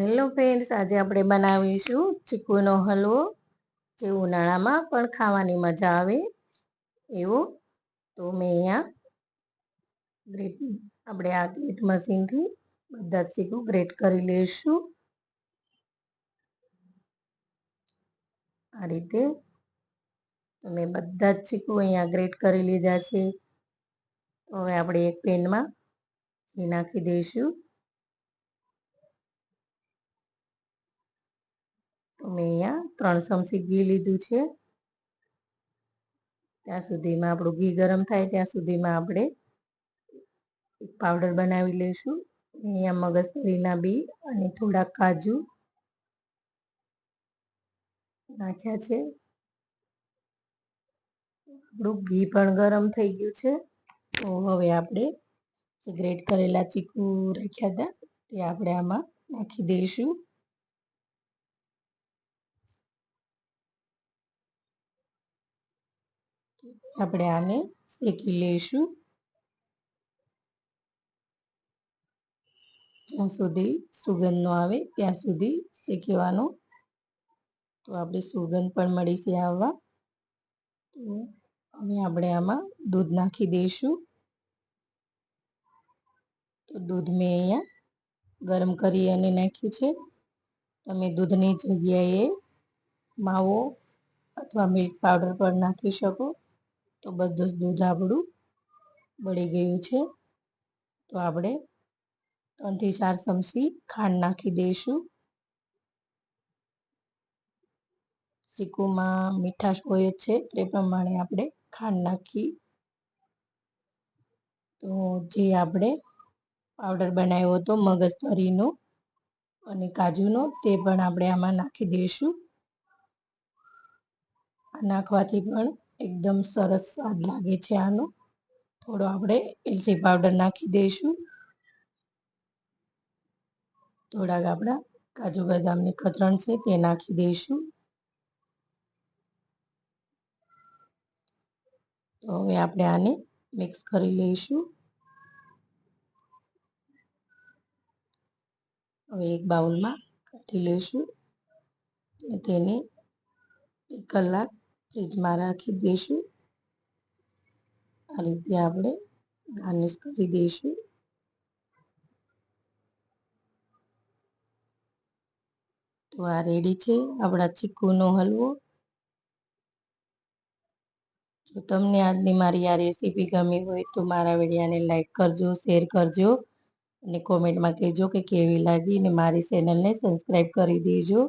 Hello friends આજે આપણે બનાવીશું ચીકુનો હલવો જે ઉનાળામાં પણ ખાવાની મજા આવે. એવો તો મેં અહીંયા ગ્રેટ, આપણે આ ગ્રેટ મશીનથી બધા ચીકુ ગ્રેટ કરી લઈશું. આ રીતે તો મેં બધા જ ચીકુ અહીંયા ગ્રેટ કરી લીધા છે. તો હવે આપણે એક પેનમાં ઘી નાખી દઈશું. તો મેં અહીંયા ત્રણ ચમચી ઘી લીધું છે. ત્યાં સુધીમાં આપણું ઘી ગરમ થાય ત્યાં સુધીમાં આપણે પાવડર બનાવી લઈશું. અહીંયા મગજતરીના બી અને થોડા કાજુ નાખ્યા છે. આપણું ઘી પણ ગરમ થઈ ગયું છે. તો હવે આપણે જે ગ્રેટ કરેલા ચીકુ રાખ્યા હતા તે આપણે આમાં નાખી દઈશું. આપણે આને શેકી લઈશું. જ્યાં સુધી સુગંધ ન આવે ત્યાં સુધી શેકવાનો. તો આપણી સુગંધ પણ મળી છે આવવા. તો હવે આપણે આમાં દૂધ નાખી દઈશું. તો દૂધ મેં અહીંયા ગરમ કરી અને નાખ્યું છે. તમે દૂધની જગ્યાએ માવો અથવા મિલ્ક પાવડર પણ નાખી શકો. તો બધું જ દૂધ આપણું બળી ગયું છે. તો આપણે ત્રણથી ચાર ચમચી ખાંડ નાખી દઈશું. ચીકુમાં મીઠાશ હોય જ છે તે પ્રમાણે આપણે ખાંડ નાખી. તો જે આપણે પાવડર બનાવ્યો હતો મગજતરીનો અને કાજુનો તે પણ આપણે આમાં નાખી દઈશું. નાખવાથી પણ એકદમ સરસ સ્વાદ લાગે છે આનો. થોડો આપણે એલચી પાવડર નાખી દઈશું. થોડાક આપણા કાજુ બદામની ખતરણ છે તે નાખી દઈશું. તો હવે આપણે આને મિક્સ કરી લઈશું. હવે એક બાઉલમાં કાઢી લઈશું. અને તેને એક કલાક ફ્રીજમાં રાખી દઈશું. આ રીતે આપણે ગાર્નિશ કરી દઈશું. તો આ રેડી છે. આપણા ચીકુનો હલવો. જો તમને આજની મારી આ રેસીપી ગમી હોય તો મારા વિડીયાને લાઇક કરજો, શેર કરજો અને કોમેન્ટમાં કહેજો કે કેવી લાગી અને મારી ચેનલને સબસ્ક્રાઈબ કરી દેજો.